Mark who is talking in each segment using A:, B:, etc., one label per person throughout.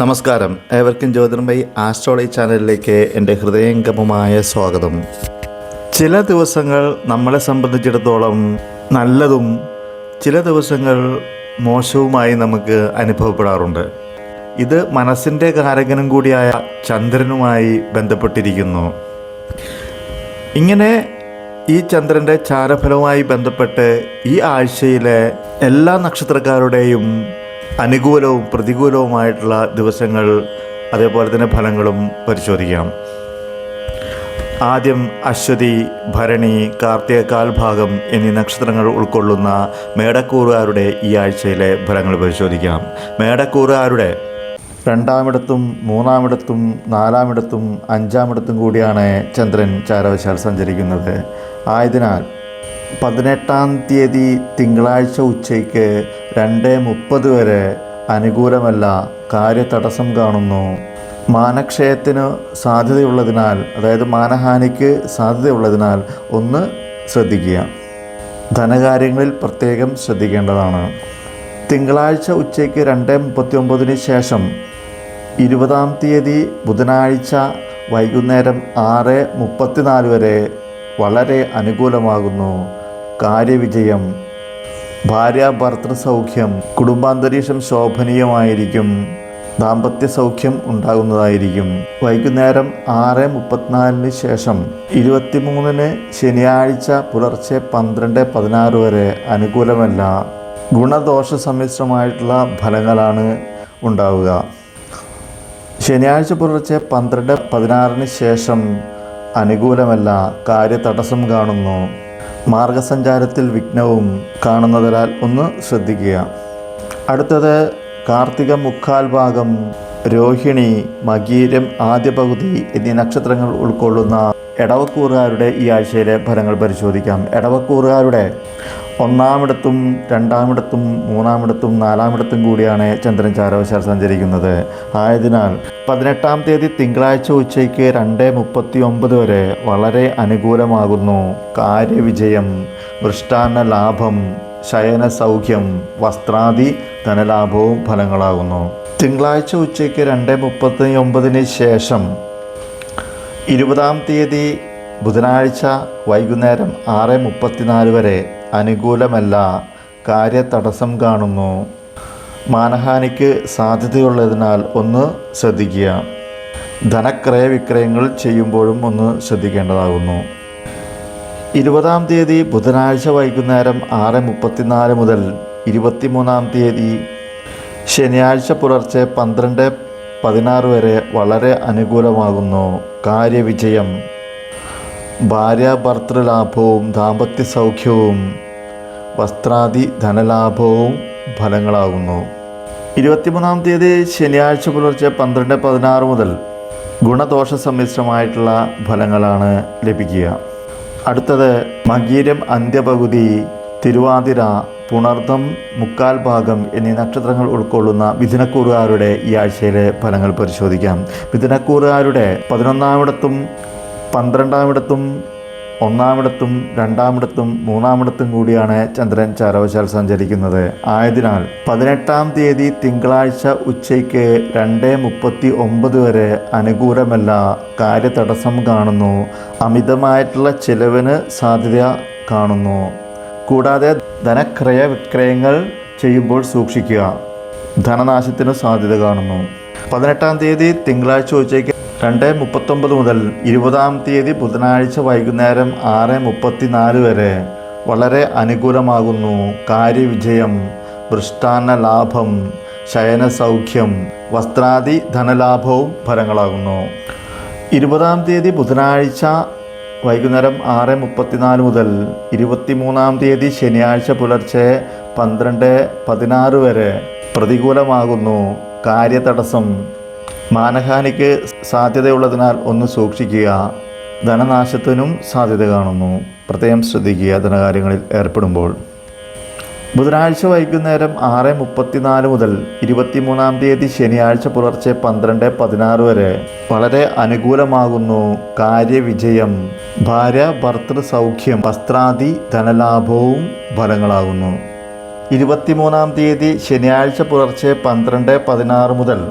A: നമസ്കാരം. ഏവർക്കും ജ്യോതിർമയി ആസ്ട്രോളജി ചാനലിലേക്ക് എന്റെ ഹൃദയംഗമമായ സ്വാഗതം. ചില ദിവസങ്ങൾ നമ്മളെ സംബന്ധിച്ചിടത്തോളം നല്ലതും ചില ദിവസങ്ങൾ മോശവുമായി നമുക്ക് അനുഭവപ്പെടാറുണ്ട്. ഇത് മനസ്സിന്റെ കാരകനും കൂടിയായ ചന്ദ്രനുമായി ബന്ധപ്പെട്ടിരിക്കുന്നു. ഇങ്ങനെ ഈ ചന്ദ്രന്റെ ചാരഫലവുമായി ബന്ധപ്പെട്ട് ഈ ആഴ്ചയിലെ എല്ലാ നക്ഷത്രക്കാരുടെയും അനുകൂലവും പ്രതികൂലവുമായിട്ടുള്ള ദിവസങ്ങൾ അതേപോലെ തന്നെ ഫലങ്ങളും പരിശോധിക്കാം. ആദ്യം അശ്വതി ഭരണി കാർത്തിക കാൽഭാഗം എന്നീ നക്ഷത്രങ്ങൾ ഉൾക്കൊള്ളുന്ന മേടക്കൂറുകാരുടെ ഈ ആഴ്ചയിലെ ഫലങ്ങൾ പരിശോധിക്കാം. മേടക്കൂറുകാരുടെ രണ്ടാമിടത്തും മൂന്നാമിടത്തും നാലാമിടത്തും അഞ്ചാമിടത്തും കൂടിയാണ് ചന്ദ്രൻ ചാരവശാൽ സഞ്ചരിക്കുന്നത്. ആയതിനാൽ പതിനെട്ടാം തീയതി തിങ്കളാഴ്ച ഉച്ചയ്ക്ക് രണ്ട് മുപ്പത് വരെ അനുകൂലമല്ല കാര്യതടസ്സം കാണുന്നു. മാനക്ഷയത്തിന് സാധ്യതയുള്ളതിനാൽ അതായത് മാനഹാനിക്ക് സാധ്യതയുള്ളതിനാൽ ഒന്ന് ശ്രദ്ധിക്കുക. ധനകാര്യങ്ങളിൽ പ്രത്യേകം ശ്രദ്ധിക്കേണ്ടതാണ്. തിങ്കളാഴ്ച ഉച്ചയ്ക്ക് രണ്ട് മുപ്പത്തി ഒമ്പതിന് ശേഷം ഇരുപതാം തീയതി ബുധനാഴ്ച വൈകുന്നേരം ആറ് മുപ്പത്തിനാല് വരെ വളരെ അനുകൂലമാകുന്നു. കാര്യവിജയം ഭാര്യ ഭർത്തൃ സൗഖ്യം കുടുംബാന്തരീക്ഷം ശോഭനീയമായിരിക്കും. ദാമ്പത്യ സൗഖ്യം ഉണ്ടാകുന്നതായിരിക്കും. വൈകുന്നേരം ആറ് മുപ്പത്തിനാലിന് ശേഷം ഇരുപത്തിമൂന്നിന് ശനിയാഴ്ച പുലർച്ചെ പന്ത്രണ്ട് പതിനാറ് വരെ അനുകൂലമല്ല. ഗുണദോഷ സമ്മിശ്രമായിട്ടുള്ള ഫലങ്ങളാണ് ഉണ്ടാവുക. ശനിയാഴ്ച പുലർച്ചെ പന്ത്രണ്ട് പതിനാറിന് ശേഷം അനുകൂലമല്ല. കാര്യതടസ്സം കാണുന്നു. മാർഗസഞ്ചാരത്തിൽ വിഘ്നവും കാണുന്നതിനാൽ ഒന്ന് ശ്രദ്ധിക്കുക. അടുത്തത് കാർത്തിക മുക്കാൽ ഭാഗം രോഹിണി മകീരം ആദ്യ പകുതി എന്നീ നക്ഷത്രങ്ങൾ ഉൾക്കൊള്ളുന്ന എടവക്കൂറുകാരുടെ ഈ ആഴ്ചയിലെ ഫലങ്ങൾ പരിശോധിക്കാം. എടവക്കൂറുകാരുടെ ഒന്നാമിടത്തും രണ്ടാമിടത്തും മൂന്നാമിടത്തും നാലാമിടത്തും കൂടിയാണ് ചന്ദ്രൻ ചാരവശാൽ സഞ്ചരിക്കുന്നത്. ആയതിനാൽ പതിനെട്ടാം തീയതി തിങ്കളാഴ്ച ഉച്ചയ്ക്ക് രണ്ട് മുപ്പത്തി ഒമ്പത് വരെ വളരെ അനുകൂലമാകുന്നു. കാര്യവിജയം വൃഷ്ടാന ലാഭം ശയന സൗഖ്യം വസ്ത്രാദി ധനലാഭവും ഫലങ്ങളാകുന്നു. തിങ്കളാഴ്ച ഉച്ചയ്ക്ക് രണ്ട് മുപ്പത്തി ഒമ്പതിന് ശേഷം ഇരുപതാം തീയതി ബുധനാഴ്ച വൈകുന്നേരം ആറ് മുപ്പത്തിനാല് വരെ അനുകൂലമല്ല. കാര്യതടസ്സം കാണുന്നു. മാനഹാനിക്ക് സാധ്യതയുള്ളതിനാൽ ഒന്ന് ശ്രദ്ധിക്കുക. ധനക്രയ വിക്രയങ്ങൾ ചെയ്യുമ്പോഴും ഒന്ന് ശ്രദ്ധിക്കേണ്ടതാകുന്നു. ഇരുപതാം തീയതി ബുധനാഴ്ച വൈകുന്നേരം ആറ് മുപ്പത്തിനാല് മുതൽ ഇരുപത്തിമൂന്നാം തീയതി. ശനിയാഴ്ച പുലർച്ചെ പന്ത്രണ്ട് പതിനാറ് വരെ വളരെ അനുകൂലമാകുന്നു. കാര്യവിജയം. ഭാര്യ ഭർത്തൃലാഭവും ദാമ്പത്യ സൗഖ്യവും വസ്ത്രാദി ധനലാഭവും ഫലങ്ങളാകുന്നു. ഇരുപത്തിമൂന്നാം തീയതി ശനിയാഴ്ച പുലർച്ചെ പന്ത്രണ്ട് പതിനാറ് മുതൽ ഗുണദോഷ സമ്മിശ്രമായിട്ടുള്ള ഫലങ്ങളാണ് ലഭിക്കുക. അടുത്തത് മകീരം അന്ത്യപകുതി തിരുവാതിര പുണർദം മുക്കാൽ ഭാഗം എന്നീ നക്ഷത്രങ്ങൾ ഉൾക്കൊള്ളുന്ന മിഥുനക്കൂറുകാരുടെ ഈ ആഴ്ചയിലെ ഫലങ്ങൾ പരിശോധിക്കാം. മിഥുനക്കൂറുകാരുടെ പതിനൊന്നാമിടത്തും പന്ത്രണ്ടാമിടത്തും ഒന്നാമിടത്തും രണ്ടാമിടത്തും മൂന്നാമിടത്തും കൂടിയാണ് ചന്ദ്രൻ ചാരവശാൽ സഞ്ചരിക്കുന്നത്. ആയതിനാൽ പതിനെട്ടാം തീയതി തിങ്കളാഴ്ച ഉച്ചയ്ക്ക് രണ്ട് മുപ്പത്തി ഒമ്പത് വരെ അനുകൂലമല്ല കാര്യതടസ്സം കാണുന്നു. അമിതമായിട്ടുള്ള ചിലവിന് സാധ്യത കാണുന്നു. കൂടാതെ ധനക്രയ വിക്രയങ്ങൾ ചെയ്യുമ്പോൾ സൂക്ഷിക്കുക. ധനനാശത്തിന് സാധ്യത കാണുന്നു. പതിനെട്ടാം തീയതി തിങ്കളാഴ്ച ഉച്ചയ്ക്ക് രണ്ട് മുപ്പത്തൊമ്പത് മുതൽ ഇരുപതാം തീയതി ബുധനാഴ്ച വൈകുന്നേരം ആറ് മുപ്പത്തിനാല് വരെ വളരെ അനുകൂലമാകുന്നു. കാര്യവിജയം മൃഷ്ടാന്ന ലാഭം ശയന സൗഖ്യം വസ്ത്രാദി ധനലാഭവും ഫലങ്ങളാകുന്നു. ഇരുപതാം തീയതി ബുധനാഴ്ച വൈകുന്നേരം ആറ് മുപ്പത്തിനാല് മുതൽ ഇരുപത്തിമൂന്നാം തീയതി ശനിയാഴ്ച പുലർച്ചെ പന്ത്രണ്ട് പതിനാറ് വരെ പ്രതികൂലമാകുന്നു. കാര്യതടസ്സം മാനഹാനിക്ക് സാധ്യതയുള്ളതിനാൽ ഒന്ന് സൂക്ഷിക്കുക. ധനനാശത്തിനും സാധ്യത കാണുന്നു. പ്രത്യേകം ശ്രദ്ധിക്കുക ധനകാര്യങ്ങളിൽ ഏർപ്പെടുമ്പോൾ. ബുധനാഴ്ച വൈകുന്നേരം ആറ് മുപ്പത്തിനാല് മുതൽ ഇരുപത്തിമൂന്നാം തീയതി ശനിയാഴ്ച പുലർച്ചെ പന്ത്രണ്ട് പതിനാറ് വരെ വളരെ അനുകൂലമാകുന്നു. കാര്യവിജയം ഭാര്യ ഭർത്തൃ സൗഖ്യം വസ്ത്രാദി ധനലാഭവും ഫലങ്ങളാകുന്നു. ഇരുപത്തിമൂന്നാം തീയതി ശനിയാഴ്ച പുലർച്ചെ പന്ത്രണ്ട് പതിനാറ് മുതൽ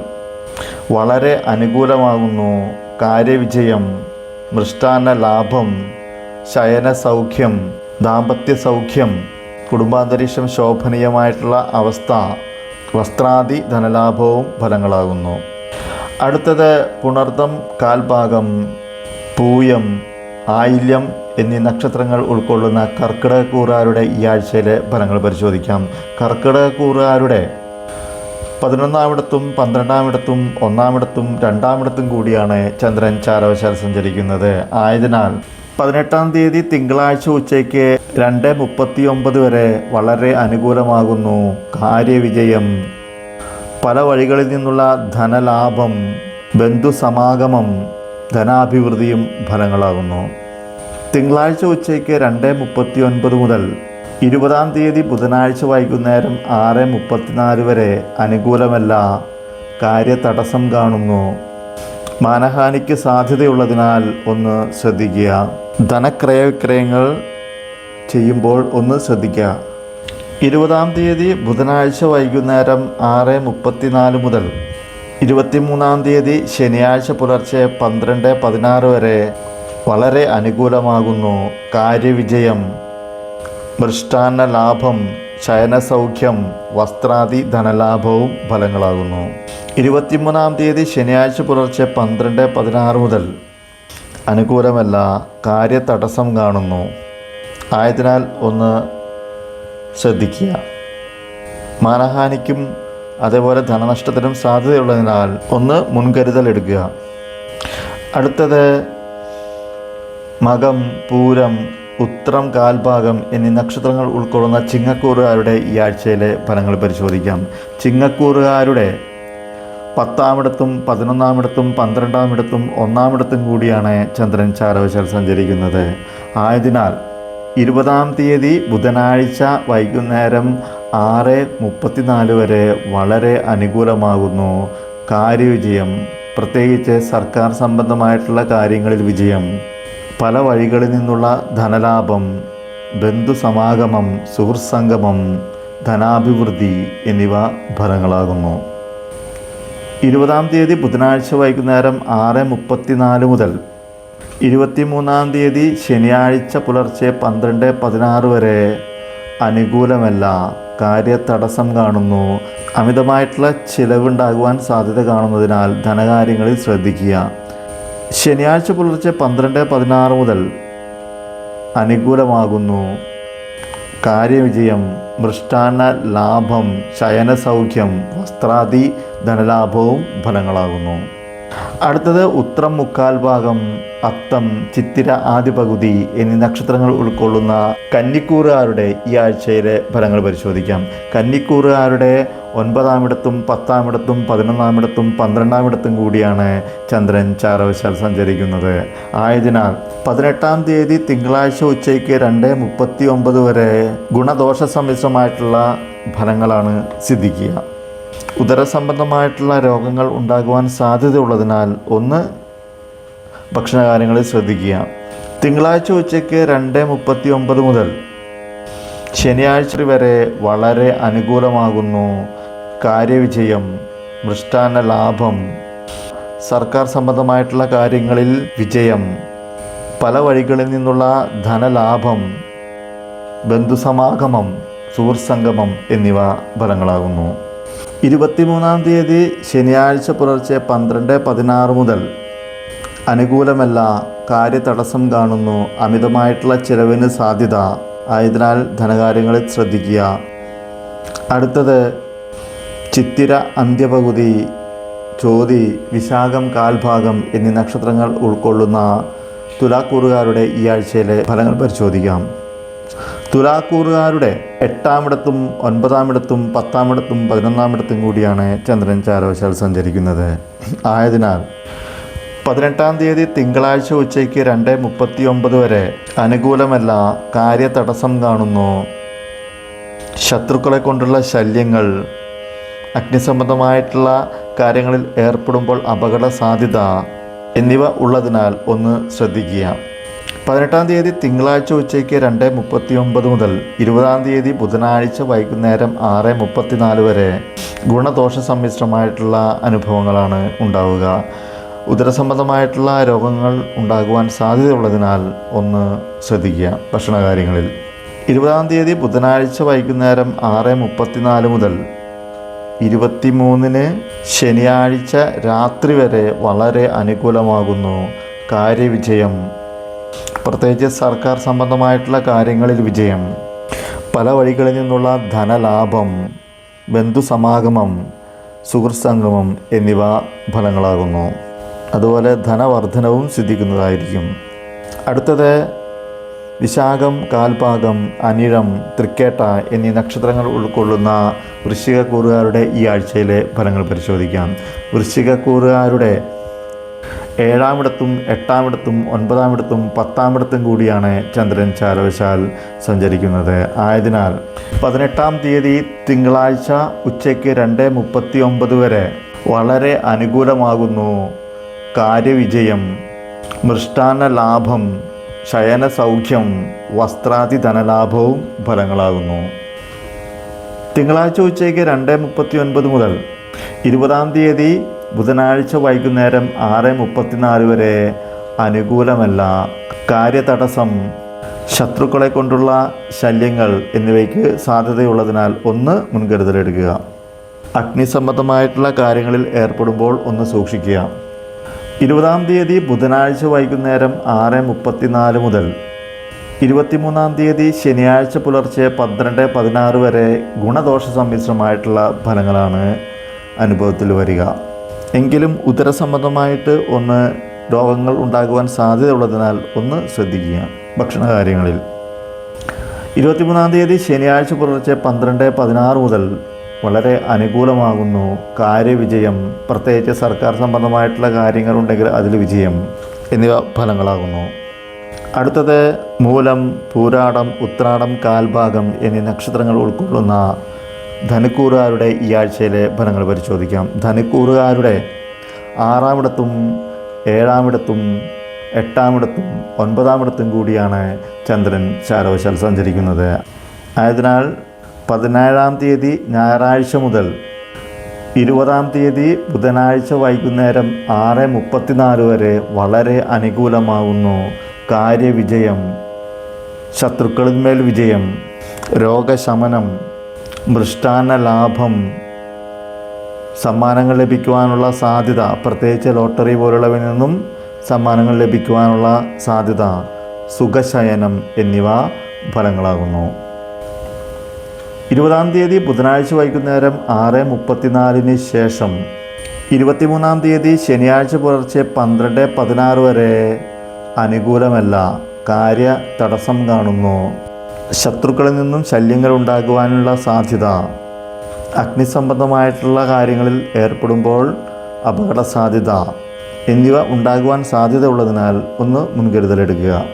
A: വളരെ അനുകൂലമാകുന്നു. കാര്യവിജയം മൃഷ്ടാന്ന ലാഭം ശയന സൗഖ്യം ദാമ്പത്യ സൗഖ്യം കുടുംബാന്തരീക്ഷം ശോഭനീയമായിട്ടുള്ള അവസ്ഥ വസ്ത്രാദി ധനലാഭവും ഫലങ്ങളാകുന്നു. അടുത്തത് പുണർദം കാൽഭാഗം പൂയം ആയില്യം എന്നീ നക്ഷത്രങ്ങൾ ഉൾക്കൊള്ളുന്ന കർക്കിടക കൂറുകാരുടെ ഈ ആഴ്ചയിലെ ഫലങ്ങൾ പരിശോധിക്കാം. കർക്കിടകക്കൂറുകാരുടെ പതിനൊന്നാമിടത്തും പന്ത്രണ്ടാമിടത്തും ഒന്നാമിടത്തും രണ്ടാമിടത്തും കൂടിയാണ് ചന്ദ്രൻ ചാരവശാൽ സഞ്ചരിക്കുന്നത്. ആയതിനാൽ പതിനെട്ടാം തീയതി തിങ്കളാഴ്ച ഉച്ചയ്ക്ക് രണ്ട് മുപ്പത്തി ഒമ്പത് വരെ വളരെ അനുകൂലമാകുന്നു കാര്യവിജയം. പല വഴികളിൽ നിന്നുള്ള ധനലാഭം ബന്ധുസമാഗമം ധനാഭിവൃദ്ധിയും ഫലങ്ങളാകുന്നു. തിങ്കളാഴ്ച ഉച്ചയ്ക്ക് രണ്ട് മുപ്പത്തി ഒൻപത് മുതൽ ഇരുപതാം തീയതി ബുധനാഴ്ച വൈകുന്നേരം ആറ് മുപ്പത്തിനാല് വരെ അനുകൂലമല്ല. കാര്യതടസ്സം കാണുന്നു. മാനഹാനിക്ക് സാധ്യതയുള്ളതിനാൽ ഒന്ന് ശ്രദ്ധിക്കുക. ധനക്രയവിക്രയങ്ങൾ ചെയ്യുമ്പോൾ ഒന്ന് ശ്രദ്ധിക്കുക. ഇരുപതാം തീയതി ബുധനാഴ്ച വൈകുന്നേരം ആറ് മുപ്പത്തിനാല് മുതൽ ഇരുപത്തിമൂന്നാം തീയതി ശനിയാഴ്ച പുലർച്ചെ പന്ത്രണ്ട് പതിനാറ് വരെ വളരെ അനുകൂലമാകുന്നു. കാര്യവിജയം. മൃഷ്ടാന്ന ലാഭം ശയനസൗഖ്യം വസ്ത്രാദി ധനലാഭവും ഫലങ്ങളാകുന്നു. ഇരുപത്തിമൂന്നാം തീയതി ശനിയാഴ്ച പുലർച്ചെ പന്ത്രണ്ട് പതിനാറ് മുതൽ അനുകൂലമല്ല കാര്യതടസ്സം കാണുന്നു. ആയതിനാൽ ഒന്ന് ശ്രദ്ധിക്കുക. മാനഹാനിക്കും അതേപോലെ ധനനഷ്ടത്തിനും സാധ്യതയുള്ളതിനാൽ ഒന്ന് മുൻകരുതൽ എടുക്കുക. അടുത്തത് മകം പൂരം ഉത്രം കാൽഭാഗം എന്നീ നക്ഷത്രങ്ങൾ ഉൾക്കൊള്ളുന്ന ചിങ്ങക്കൂറുകാരുടെ ഈ ആഴ്ചയിലെ ഫലങ്ങൾ പരിശോധിക്കാം. ചിങ്ങക്കൂറുകാരുടെ പത്താമിടത്തും പതിനൊന്നാമിടത്തും പന്ത്രണ്ടാമിടത്തും ഒന്നാമിടത്തും കൂടിയാണ് ചന്ദ്രൻ ചാരവശാൽ സഞ്ചരിക്കുന്നത്. ആയതിനാൽ ഇരുപതാം തീയതി ബുധനാഴ്ച വൈകുന്നേരം ആറ് മുപ്പത്തിനാല് വരെ വളരെ അനുകൂലമാകുന്നു. കാര്യവിജയം. പ്രത്യേകിച്ച് സർക്കാർ സംബന്ധമായിട്ടുള്ള കാര്യങ്ങളിൽ വിജയം. പല വഴികളിൽ നിന്നുള്ള ധനലാഭം ബന്ധുസമാഗമം സുഹൃത്സംഗമം ധനാഭിവൃദ്ധി എന്നിവ ഫലങ്ങളാകുന്നു. ഇരുപതാം തീയതി ബുധനാഴ്ച വൈകുന്നേരം ആറ് മുപ്പത്തിനാല് മുതൽ ഇരുപത്തിമൂന്നാം തീയതി ശനിയാഴ്ച പുലർച്ചെ പന്ത്രണ്ട് പതിനാറ് വരെ അനുകൂലമല്ല കാര്യതടസ്സം കാണുന്നു. അമിതമായിട്ടുള്ള ചിലവുണ്ടാകുവാൻ സാധ്യത കാണുന്നതിനാൽ ധനകാര്യങ്ങളിൽ ശ്രദ്ധിക്കുക. ശനിയാഴ്ച പുലർച്ചെ പന്ത്രണ്ട് പതിനാറ് മുതൽ അനുകൂലമാകുന്നു. കാര്യവിജയം മൃഷ്ടാന്ന ലാഭം ശയനസൗഖ്യം വസ്ത്രാദി ധനലാഭവും ഫലങ്ങളാകുന്നു. അടുത്തത് ഉത്രം മുക്കാൽ ഭാഗം അത്തം ചിത്തിര ആദ്യ പകുതി എന്നീ നക്ഷത്രങ്ങൾ ഉൾക്കൊള്ളുന്ന കന്നിക്കൂറുകാരുടെ ഈ ആഴ്ചയിലെ ഫലങ്ങൾ പരിശോധിക്കാം. കന്നിക്കൂറുകാരുടെ ഒൻപതാമിടത്തും പത്താമിടത്തും പതിനൊന്നാമിടത്തും പന്ത്രണ്ടാമിടത്തും കൂടിയാണ് ചന്ദ്രൻ ചാരവശാൽ സഞ്ചരിക്കുന്നത്. ആയതിനാൽ പതിനെട്ടാം തീയതി തിങ്കളാഴ്ച ഉച്ചയ്ക്ക് രണ്ട് മുപ്പത്തി ഒമ്പത് വരെ ഗുണദോഷ സമ്മിശ്രമായിട്ടുള്ള ഫലങ്ങളാണ് സിദ്ധിക്കുക. ഉദരസംബന്ധമായിട്ടുള്ള രോഗങ്ങൾ ഉണ്ടാകുവാൻ സാധ്യതയുള്ളതിനാൽ ഒന്ന് ഭക്ഷണകാര്യങ്ങളിൽ ശ്രദ്ധിക്കുക. തിങ്കളാഴ്ച ഉച്ചയ്ക്ക് രണ്ട് മുപ്പത്തി ഒമ്പത് മുതൽ ശനിയാഴ്ച വരെ വളരെ അനുകൂലമാകുന്നു. കാര്യവിജയം മൃഷ്ടാന്ന ലാഭം സർക്കാർ സംബന്ധമായിട്ടുള്ള കാര്യങ്ങളിൽ വിജയം പല വഴികളിൽ നിന്നുള്ള ധനലാഭം ബന്ധുസമാഗമം സുഹൃത്സംഗമം എന്നിവ ഫലങ്ങളാകുന്നു. ഇരുപത്തിമൂന്നാം തീയതി ശനിയാഴ്ച പുലർച്ചെ പന്ത്രണ്ട് പതിനാറ് മുതൽ അനുകൂലമല്ല കാര്യതടസ്സം കാണുന്നു. അമിതമായിട്ടുള്ള ചിലവിന് സാധ്യത. ആയതിനാൽ ധനകാര്യങ്ങളിൽ ശ്രദ്ധിക്കുക. അടുത്തത് ചിത്തിര അന്ത്യപകുതി ചോതി വിശാഖം കാൽഭാഗം എന്നീ നക്ഷത്രങ്ങൾ ഉൾക്കൊള്ളുന്ന തുലാക്കൂറുകാരുടെ ഈ ആഴ്ചയിലെ ഫലങ്ങൾ പരിശോധിക്കാം. തുലാക്കൂറുകാരുടെ എട്ടാമിടത്തും ഒൻപതാമിടത്തും പത്താമിടത്തും പതിനൊന്നാമിടത്തും കൂടിയാണ് ചന്ദ്രൻ ചാരവശാൽ സഞ്ചരിക്കുന്നത്. ആയതിനാൽ പതിനെട്ടാം തീയതി തിങ്കളാഴ്ച ഉച്ചയ്ക്ക് രണ്ട് മുപ്പത്തി ഒമ്പത് വരെ അനുകൂലമല്ല കാര്യതടസ്സം കാണുന്നു. ശത്രുക്കളെ കൊണ്ടുള്ള ശല്യങ്ങൾ അഗ്നിസംബന്ധമായിട്ടുള്ള കാര്യങ്ങളിൽ ഏർപ്പെടുമ്പോൾ അപകട സാധ്യത എന്നിവ ഉള്ളതിനാൽ ഒന്ന് ശ്രദ്ധിക്കുക. പതിനെട്ടാം തീയതി തിങ്കളാഴ്ച ഉച്ചയ്ക്ക് രണ്ട് മുപ്പത്തി ഒമ്പത് മുതൽ ഇരുപതാം തീയതി ബുധനാഴ്ച വൈകുന്നേരം ആറ് മുപ്പത്തിനാല് വരെ ഗുണദോഷ സമ്മിശ്രമായിട്ടുള്ള അനുഭവങ്ങളാണ് ഉണ്ടാവുക. ഉദരസംബന്ധമായിട്ടുള്ള രോഗങ്ങൾ ഉണ്ടാകുവാൻ സാധ്യതയുള്ളതിനാൽ ഒന്ന് ശ്രദ്ധിക്കുക ഭക്ഷണകാര്യങ്ങളിൽ. ഇരുപതാം തീയതി ബുധനാഴ്ച വൈകുന്നേരം ആറ് മുപ്പത്തിനാല് മുതൽ ഇരുപത്തിമൂന്നിന് ശനിയാഴ്ച രാത്രി വരെ വളരെ അനുകൂലമാകുന്നു കാര്യവിജയം. പ്രത്യേകിച്ച് സർക്കാർ സംബന്ധമായിട്ടുള്ള കാര്യങ്ങളിൽ വിജയം. പല വഴികളിൽ നിന്നുള്ള ധനലാഭം ബന്ധുസമാഗമം സുഹൃത്സംഗമം എന്നിവ ഫലങ്ങളാകുന്നു. അതുപോലെ ധനവർദ്ധനവും സിദ്ധിക്കുന്നതായിരിക്കും. അടുത്തത് വിശാഖം കാൽപാകം അനിഴം തൃക്കേട്ട എന്നീ നക്ഷത്രങ്ങൾ ഉൾക്കൊള്ളുന്ന വൃശ്ചികക്കൂറുകാരുടെ ഈ ആഴ്ചയിലെ ഫലങ്ങൾ പരിശോധിക്കാം. വൃശ്ചികക്കൂറുകാരുടെ ഏഴാമിടത്തും എട്ടാമിടത്തും ഒൻപതാമിടത്തും പത്താമിടത്തും കൂടിയാണ് ചന്ദ്രൻ ചാരവശാൽ സഞ്ചരിക്കുന്നത്. ആയതിനാൽ പതിനെട്ടാം തീയതി തിങ്കളാഴ്ച ഉച്ചയ്ക്ക് രണ്ട് മുപ്പത്തി ഒമ്പത് വരെ വളരെ അനുകൂലമാകുന്നു. കാര്യവിജയം മൃഷ്ടാന്ന ലാഭം ശയന സൗഖ്യം വസ്ത്രാതി ധനലാഭവും ഫലങ്ങളാകുന്നു. തിങ്കളാഴ്ച ഉച്ചയ്ക്ക് രണ്ട് മുപ്പത്തി ഒൻപത് മുതൽ ഇരുപതാം തീയതി ബുധനാഴ്ച വൈകുന്നേരം ആറ് മുപ്പത്തിനാല് വരെ അനുകൂലമല്ല. കാര്യതടസ്സം ശത്രുക്കളെ കൊണ്ടുള്ള ശല്യങ്ങൾ എന്നിവയ്ക്ക് സാധ്യതയുള്ളതിനാൽ ഒന്ന് മുൻകരുതലെടുക്കുക. അഗ്നിസംബന്ധമായിട്ടുള്ള കാര്യങ്ങളിൽ ഏർപ്പെടുമ്പോൾ ഒന്ന് സൂക്ഷിക്കുക. ഇരുപതാം തീയതി ബുധനാഴ്ച വൈകുന്നേരം ആറ് മുപ്പത്തിനാല് മുതൽ. ഇരുപത്തിമൂന്നാം തീയതി ശനിയാഴ്ച പുലർച്ചെ പന്ത്രണ്ട് പതിനാറ് വരെ ഗുണദോഷ സമ്മിശ്രമായിട്ടുള്ള ഫലങ്ങളാണ് അനുഭവത്തിൽ വരിക. എങ്കിലും ഉദരസംബന്ധമായിട്ട് ഒന്ന് രോഗങ്ങൾ ഉണ്ടാകുവാൻ സാധ്യതയുള്ളതിനാൽ ഒന്ന് ശ്രദ്ധിക്കുക ഭക്ഷണകാര്യങ്ങളിൽ. ഇരുപത്തിമൂന്നാം തീയതി ശനിയാഴ്ച പുലർച്ചെ പന്ത്രണ്ട് പതിനാറ് മുതൽ വളരെ അനുകൂലമാകുന്നു. കാര്യവിജയം. പ്രത്യേകിച്ച് സർക്കാർ സംബന്ധമായിട്ടുള്ള കാര്യങ്ങളുണ്ടെങ്കിൽ അതിൽ വിജയം എന്നിവ ഫലങ്ങളാകുന്നു. അടുത്തത് മൂലം പൂരാടം ഉത്രാടം കാൽഭാഗം എന്നീ നക്ഷത്രങ്ങൾ ഉൾക്കൊള്ളുന്ന ധനുക്കൂറുകാരുടെ ഈ ആഴ്ചയിലെ ഫലങ്ങൾ പരിശോധിക്കാം. ധനുക്കൂറുകാരുടെ ആറാമിടത്തും ഏഴാമിടത്തും എട്ടാമിടത്തും ഒൻപതാമിടത്തും കൂടിയാണ് ചന്ദ്രൻ ചാരവശാൽ സഞ്ചരിക്കുന്നത്. ആയതിനാൽ പതിനേഴാം തീയതി ഞായറാഴ്ച മുതൽ ഇരുപതാം തീയതി ബുധനാഴ്ച വൈകുന്നേരം ആറ് മുപ്പത്തിനാല് വരെ വളരെ അനുകൂലമാകുന്നു. കാര്യവിജയം. ശത്രുക്കളിന്മേൽ വിജയം. രോഗശമനം. മൃഷ്ടാന ലാഭം. സമ്മാനങ്ങൾ ലഭിക്കുവാനുള്ള സാധ്യത. പ്രത്യേകിച്ച് ലോട്ടറി പോലുള്ളവയിൽ നിന്നും സമ്മാനങ്ങൾ ലഭിക്കുവാനുള്ള സാധ്യത. സുഖശയനം എന്നിവ ഫലങ്ങളാകുന്നു. ഇരുപതാം തീയതി ബുധനാഴ്ച വൈകുന്നേരം ആറ് മുപ്പത്തിനാലിന് ശേഷം ഇരുപത്തിമൂന്നാം തീയതി ശനിയാഴ്ച പുലർച്ചെ പന്ത്രണ്ട് പതിനാറ് വരെ അനുകൂലമല്ല. കാര്യ തടസ്സം കാണുന്നു. ശത്രുക്കളിൽ നിന്നും ശല്യങ്ങൾ ഉണ്ടാകുവാനുള്ള സാധ്യത. അഗ്നിസംബന്ധമായിട്ടുള്ള കാര്യങ്ങളിൽ ഏർപ്പെടുമ്പോൾ അപകട സാധ്യത എന്നിവ ഉണ്ടാകുവാൻ സാധ്യതയുള്ളതിനാൽ ഒന്ന് മുൻകരുതലെടുക്കുക.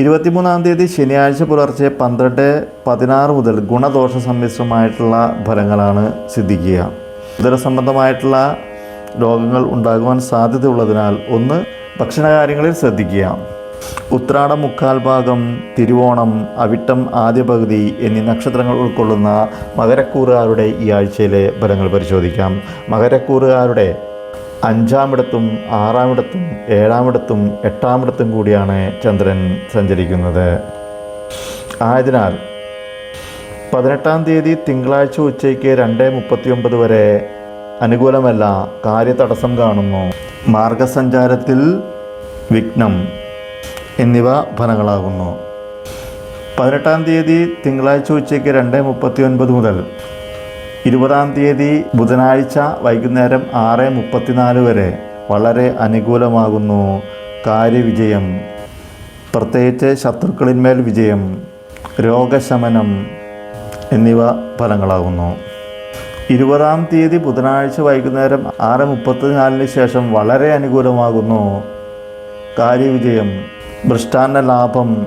A: ഇരുപത്തിമൂന്നാം തീയതി ശനിയാഴ്ച പുലർച്ചെ പന്ത്രണ്ട് പതിനാറ് മുതൽ ഗുണദോഷ സമ്മിശ്രമായിട്ടുള്ള ഫലങ്ങളാണ് സിദ്ധിക്കുക. ഉദരസംബന്ധമായിട്ടുള്ള രോഗങ്ങൾ ഉണ്ടാകുവാൻ സാധ്യതയുള്ളതിനാൽ ഒന്ന് ഭക്ഷണകാര്യങ്ങളിൽ ശ്രദ്ധിക്കുക. ഉത്രാടം മുക്കാൽ ഭാഗം തിരുവോണം അവിട്ടം ആദ്യ പകുതി എന്നീ നക്ഷത്രങ്ങൾ ഉൾക്കൊള്ളുന്ന മകരക്കൂറുകാരുടെ ഈ ആഴ്ചയിലെ ഫലങ്ങൾ പരിശോധിക്കാം. മകരക്കൂറുകാരുടെ അഞ്ചാമിടത്തും ആറാമിടത്തും ഏഴാമിടത്തും എട്ടാമിടത്തും കൂടിയാണ് ചന്ദ്രൻ സഞ്ചരിക്കുന്നത്. ആയതിനാൽ പതിനെട്ടാം തീയതി തിങ്കളാഴ്ച ഉച്ചയ്ക്ക് രണ്ട് മുപ്പത്തിയൊമ്പത് വരെ അനുകൂലമല്ല കാര്യതടസ്സം കാണുന്നു. മാർഗസഞ്ചാരത്തിൽ വിഘ്നം എന്നിവ ഫലങ്ങളാകുന്നു. പതിനെട്ടാം തീയതി തിങ്കളാഴ്ച ഉച്ചയ്ക്ക് രണ്ട് മുപ്പത്തി ഒൻപത് മുതൽ ഇരുപതാം തീയതി ബുധനാഴ്ച വൈകുന്നേരം ആറ് മുപ്പത്തിനാല് വരെ വളരെ അനുകൂലമാകുന്നു. കാര്യവിജയം. പ്രത്യേകിച്ച് ശത്രുക്കളിന്മേൽ വിജയം രോഗശമനം എന്നിവ ഫലങ്ങളാകുന്നു. ഇരുപതാം തീയതി ബുധനാഴ്ച വൈകുന്നേരം ആറ് മുപ്പത്തിനാലിന് ശേഷം വളരെ അനുകൂലമാകുന്നു. കാര്യവിജയം. മൃഷ്ടാന്ന ലാഭം.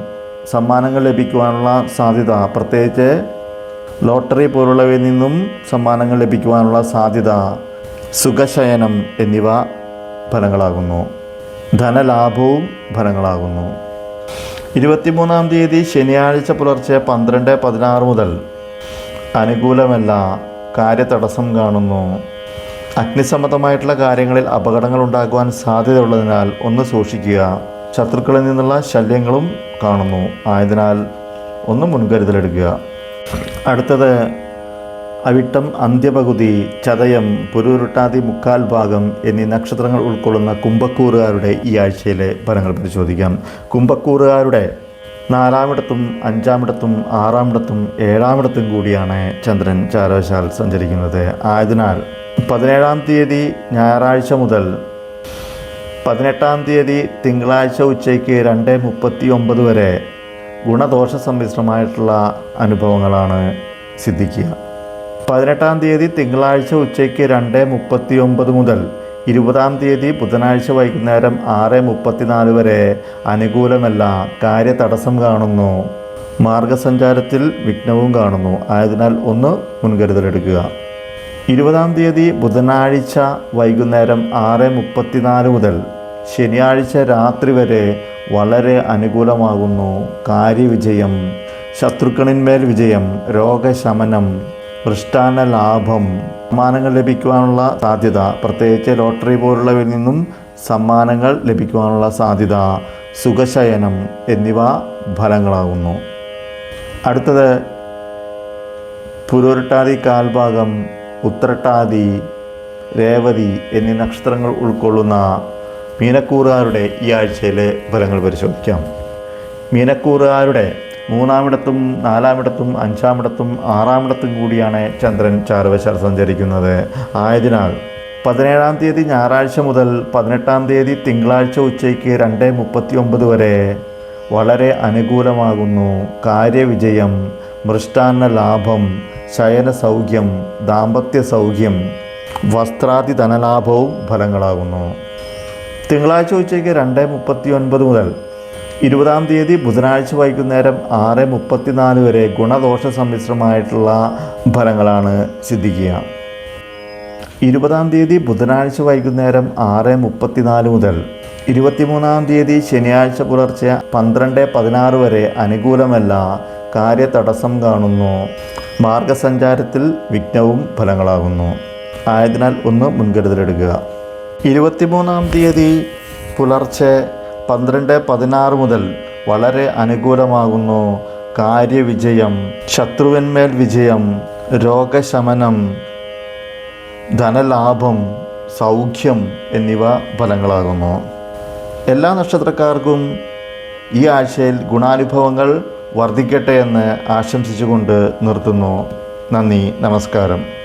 A: സമ്മാനങ്ങൾ ലഭിക്കുവാനുള്ള സാധ്യത. പ്രത്യേകിച്ച് ലോട്ടറി പോലുള്ളവയിൽ നിന്നും സമ്മാനങ്ങൾ ലഭിക്കുവാനുള്ള സാധ്യത സുഖശയനം എന്നിവ ഫലങ്ങളാകുന്നു. ധനലാഭവും ഫലങ്ങളാകുന്നു. ഇരുപത്തിമൂന്നാം തീയതി ശനിയാഴ്ച പുലർച്ചെ പന്ത്രണ്ട് പതിനാറ് മുതൽ അനുകൂലമല്ല കാര്യതടസ്സം കാണുന്നു. അഗ്നിസംബന്ധമായിട്ടുള്ള കാര്യങ്ങളിൽ അപകടങ്ങൾ ഉണ്ടാകുവാൻ സാധ്യതയുള്ളതിനാൽ ഒന്ന് സൂക്ഷിക്കുക. ശത്രുക്കളിൽ നിന്നുള്ള ശല്യങ്ങളും കാണുന്നു. ആയതിനാൽ ഒന്ന് മുൻകരുതലെടുക്കുക. അടുത്തത് അവിട്ടം അന്ത്യപകുതി ചതയം പുരുരുട്ടാതി മുക്കാൽ ഭാഗം എന്നീ നക്ഷത്രങ്ങൾ ഉൾക്കൊള്ളുന്ന കുംഭക്കൂറുകാരുടെ ഈ ആഴ്ചയിലെ ഫലങ്ങൾ പരിശോധിക്കാം. കുംഭക്കൂറുകാരുടെ നാലാമിടത്തും അഞ്ചാമിടത്തും ആറാമിടത്തും ഏഴാമിടത്തും കൂടിയാണ് ചന്ദ്രൻ ചാരവശാൽ സഞ്ചരിക്കുന്നത്. ആയതിനാൽ പതിനേഴാം തീയതി ഞായറാഴ്ച മുതൽ പതിനെട്ടാം തീയതി തിങ്കളാഴ്ച ഉച്ചയ്ക്ക് രണ്ട് മുപ്പത്തി ഒമ്പത് വരെ ഗുണദോഷ സമ്മിശ്രമായിട്ടുള്ള അനുഭവങ്ങളാണ് സിദ്ധിക്കുക. പതിനെട്ടാം തീയതി തിങ്കളാഴ്ച ഉച്ചയ്ക്ക് രണ്ട് മുപ്പത്തി ഒമ്പത് മുതൽ ഇരുപതാം തീയതി ബുധനാഴ്ച വൈകുന്നേരം ആറ് മുപ്പത്തിനാല് വരെ അനുകൂലമല്ല കാര്യതടസ്സം കാണുന്നു. മാർഗസഞ്ചാരത്തിൽ വിഘ്നവും കാണുന്നു. ആയതിനാൽ ഒന്ന് മുൻകരുതലെടുക്കുക. ഇരുപതാം തീയതി ബുധനാഴ്ച വൈകുന്നേരം ആറ് മുപ്പത്തിനാല് മുതൽ ശനിയാഴ്ച രാത്രി വരെ വളരെ അനുകൂലമാകുന്നു. കാര്യവിജയം ശത്രുക്കളിന്മേൽ വിജയം രോഗശമനം പൃഷ്ടാന ലാഭം സമ്മാനങ്ങൾ ലഭിക്കുവാനുള്ള സാധ്യത പ്രത്യേകിച്ച് ലോട്ടറി പോലുള്ളവയിൽ നിന്നും സമ്മാനങ്ങൾ ലഭിക്കുവാനുള്ള സാധ്യത സുഖശയനം എന്നിവ ഫലങ്ങളാകുന്നു. അടുത്തത് പുരോരട്ടാതി കാൽഭാഗം ഉത്രട്ടാതി രേവതി എന്നീ നക്ഷത്രങ്ങൾ ഉൾക്കൊള്ളുന്ന മീനക്കൂറുകാരുടെ ഈ ആഴ്ചയിലെ ഫലങ്ങൾ പരിശോധിക്കാം. മീനക്കൂറുകാരുടെ മൂന്നാമിടത്തും നാലാമിടത്തും അഞ്ചാമിടത്തും ആറാമിടത്തും കൂടിയാണ് ചന്ദ്രൻ ചാരവശാൽ സഞ്ചരിക്കുന്നത്. ആയതിനാൽ പതിനേഴാം തീയതി ഞായറാഴ്ച മുതൽ പതിനെട്ടാം തീയതി തിങ്കളാഴ്ച ഉച്ചയ്ക്ക് രണ്ട് മുപ്പത്തി ഒമ്പത് വരെ വളരെ അനുകൂലമാകുന്നു. കാര്യവിജയം മൃഷ്ടാന്ന ലാഭം ശയന സൗഖ്യം ദാമ്പത്യ സൗഖ്യം വസ്ത്രാതി ധനലാഭവും ഫലങ്ങളാകുന്നു. തിങ്കളാഴ്ച ഉച്ചയ്ക്ക് രണ്ട് മുപ്പത്തി ഒൻപത് മുതൽ ഇരുപതാം തീയതി ബുധനാഴ്ച വൈകുന്നേരം ആറ് മുപ്പത്തിനാല് വരെ ഗുണദോഷ സമ്മിശ്രമായിട്ടുള്ള ഫലങ്ങളാണ് സിദ്ധിക്കുക. ഇരുപതാം തീയതി ബുധനാഴ്ച വൈകുന്നേരം ആറ് മുപ്പത്തിനാല് മുതൽ ഇരുപത്തിമൂന്നാം തീയതി ശനിയാഴ്ച പുലർച്ചെ പന്ത്രണ്ട് പതിനാറ് വരെ അനുകൂലമല്ല കാര്യതടസ്സം കാണുന്നു. മാർഗസഞ്ചാരത്തിൽ വിഘ്നവും ഫലങ്ങളാകുന്നു. ആയതിനാൽ ഒന്ന് മുൻകരുതലെടുക്കുക. ഇരുപത്തിമൂന്നാം തീയതി പുലർച്ചെ പന്ത്രണ്ട് പതിനാറ് മുതൽ വളരെ അനുകൂലമാകുന്നു. കാര്യവിജയം ശത്രുവിന്മേൽ വിജയം രോഗശമനം ധനലാഭം സൗഖ്യം എന്നിവ ഫലങ്ങളാകുന്നു. എല്ലാ നക്ഷത്രക്കാർക്കും ഈ ആഴ്ചയിൽ ഗുണാനുഭവങ്ങൾ വർദ്ധിക്കട്ടെ എന്ന് ആശംസിച്ചുകൊണ്ട് നിർത്തുന്നു. നന്ദി നമസ്കാരം.